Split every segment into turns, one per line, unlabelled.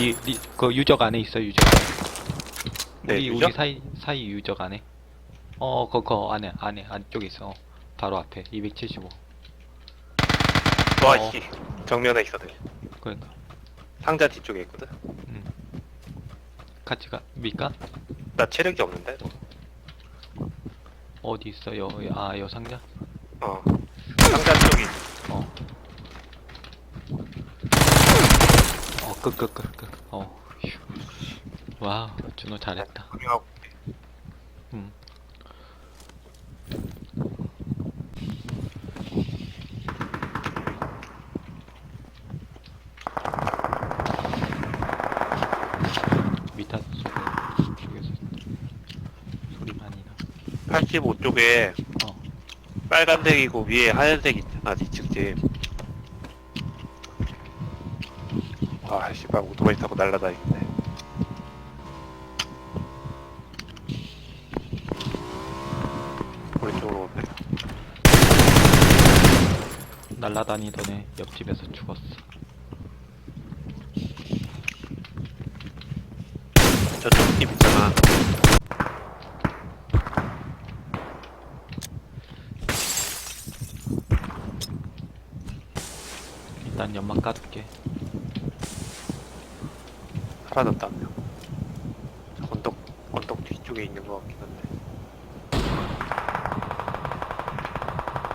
니, 니, 그 유적 안에 있어, 유적.
네,
우리,
유적?
우리 사이, 사이 유적 안에. 어, 거, 거 안에, 안에, 안쪽에 있어. 바로 앞에, 275.
와,
어.
씨. 정면에 있거든.
그러니까.
상자 뒤쪽에 있거든.
음. 같이 가, 밀까?
나 체력이 없는데?
어디 있어? 여, 여- 아, 여 상자?
어. 상자 쪽이.
어. 끝. 어, 휴. 와우, 준호 잘했다.
확인하고.
음. 밑에 소리, 쪽에서 소리 많이 나.
85쪽에
어,
빨간색이고 위에 하얀색 있잖아, 뒤측집. 와, 씨발, 오토바이 타고 날라다니네. 오른쪽으로 오네.
날라다니던 애 옆집에서 죽었어.
저쪽 팀 있잖아.
일단 연막 까둘게.
사라졌다, 한 명. 저 언덕, 언덕 뒤쪽에 있는 것 같긴 한데.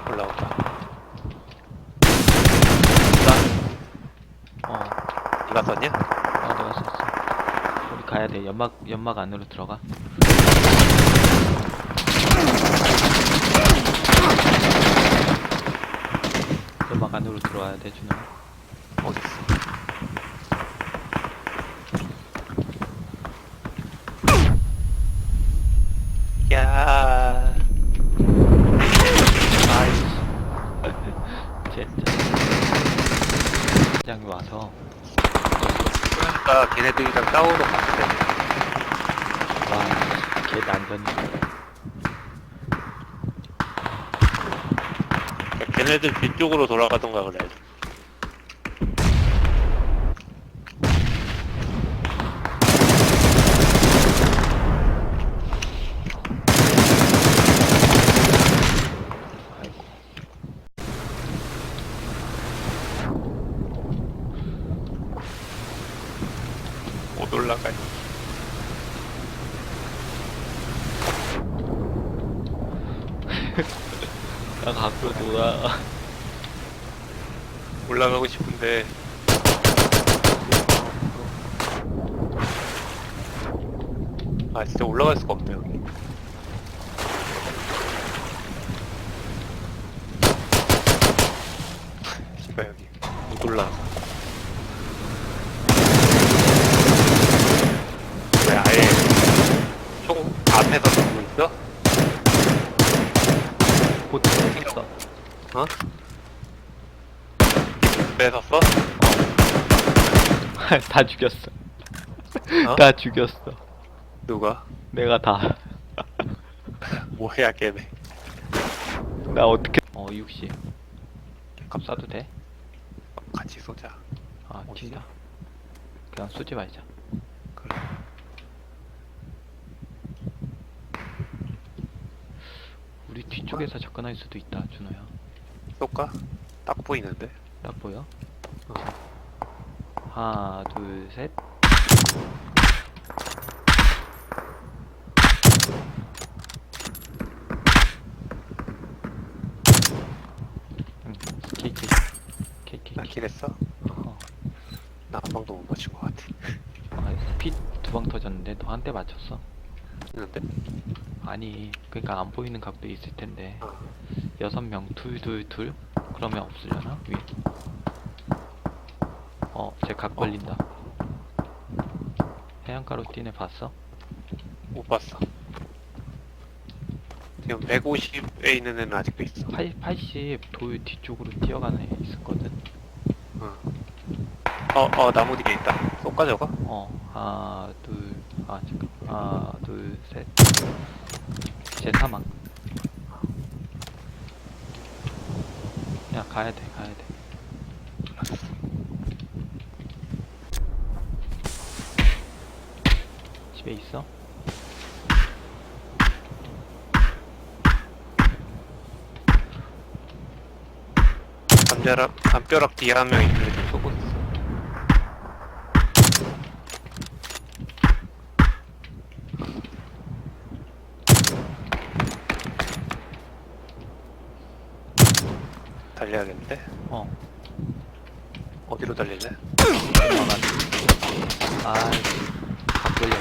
올라온다. 나,
어,
니가 썼냐?
아, 내가 썼어. 우리 가야 돼. 연막, 연막 안으로 들어가. 연막 안으로 들어와야 돼, 준호.
어딨어? 야,
아이씨. 진짜. 장이 와서,
걔네들이랑 싸우러 갔대.
와, 걔 난전이.
그러니까 걔네들 뒤쪽으로 돌아가던가 그래.
아이고.
못 올라가.
나 갖고 놀아.
올라가고 싶은데. 아 진짜 올라갈 수가 없네 여기. 씨발 여기 못 올라. 왜 아예 총 앞에서 들고 있어?
보트 했어.
어? 뺏었어?
다 죽였어.
어?
다 죽였어.
누가?
내가 다.
뭐야 걔네.
나 어떻게? 어 60. 값 쏴도 돼?
같이 쏘자.
아
어디야?
진짜. 그냥 쏘지 말자.
그래.
우리 뒤쪽에서 접근할 수도 있다, 준호야.
쏠까? 딱 보이는데.
딱 보여?
어.
하나, 둘, 셋. 응.
나 길했어?
어.
나 한 방도 못 맞춘 것 같아.
아, 피두 방 터졌는데 너 한 대 맞췄어.
있는데?
아니, 그러니까 안 보이는 각도 있을 텐데.
어.
여섯 명, 둘, 둘, 둘? 그러면 없으려나? 위. 어, 쟤각 걸린다. 해안가로 뛰네 봤어?
못 봤어. 지금 150에 있는 애는 아직도 있어.
8, 80 돌 뒤쪽으로 뛰어가는 애 있었거든.
어. 어, 어, 나무 뒤에 있다. 쏠까 저거?
어, 하나, 둘, 아, 잠깐. 하나, 둘, 셋. 쟤 사망. 야, 가야 돼, 가야 돼. 뒤에 있어?
담벼락, 담벼락 뒤에 한 명 있는데 좀 쏘고 있어. 달려야겠는데?
어.
어디로 달릴래?
아, 각 걸려.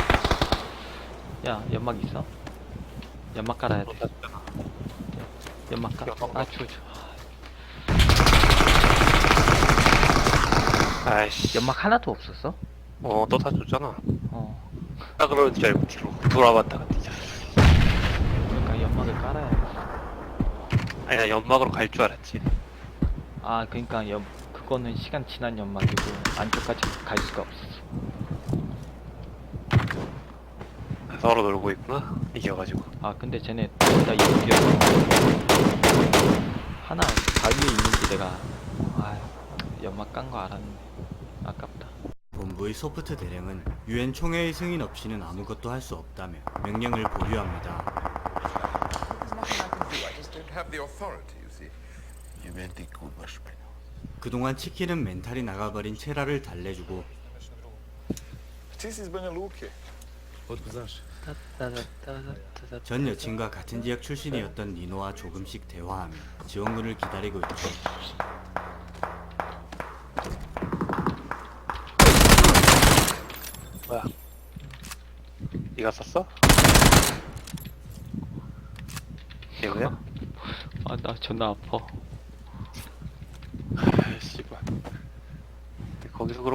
야, 연막 있어? 연막 깔아야 돼. 연막 깔.
연막
아, 주, 주.
아이씨.
연막 하나도 없었어?
어, 또 사줬잖아.
어.
딱 그러는 줄 알고 뒤로 돌아봤다가 뒤졌어.
그러니까 연막을 깔아야 돼.
아니, 나 연막으로 갈 줄 알았지.
아, 그러니까 연 그거는 시간 지난 연막이고 안쪽까지 갈 수가 없었어.
서로 놀고 있구나. 이겨가지고.
아, 근데 쟤네 둘다 이쪽이어서 하나 바위에 있는지 내가 아, 연막 깐 거 알았는데 아깝다.
본부의 소프트 대령은 유엔 총회의 승인 없이는 아무것도 할 수 없다며 명령을 보류합니다.
There's nothing I can do. I just don't have the authority,
그동안 치킨은 멘탈이 나가버린 체라를 달래주고 전 여친과 같은 지역 출신이었던 니노와 조금씩 대화하며 지원군을 기다리고 있죠.
뭐야? 네가 썼어? 얘구야?
아 나 존나 아파
거기서 그럼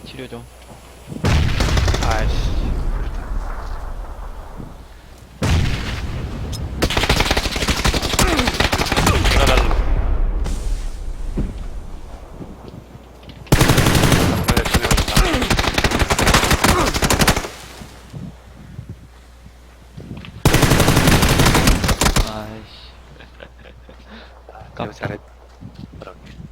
나 치료 좀. 아이씨.
이거 잘했다.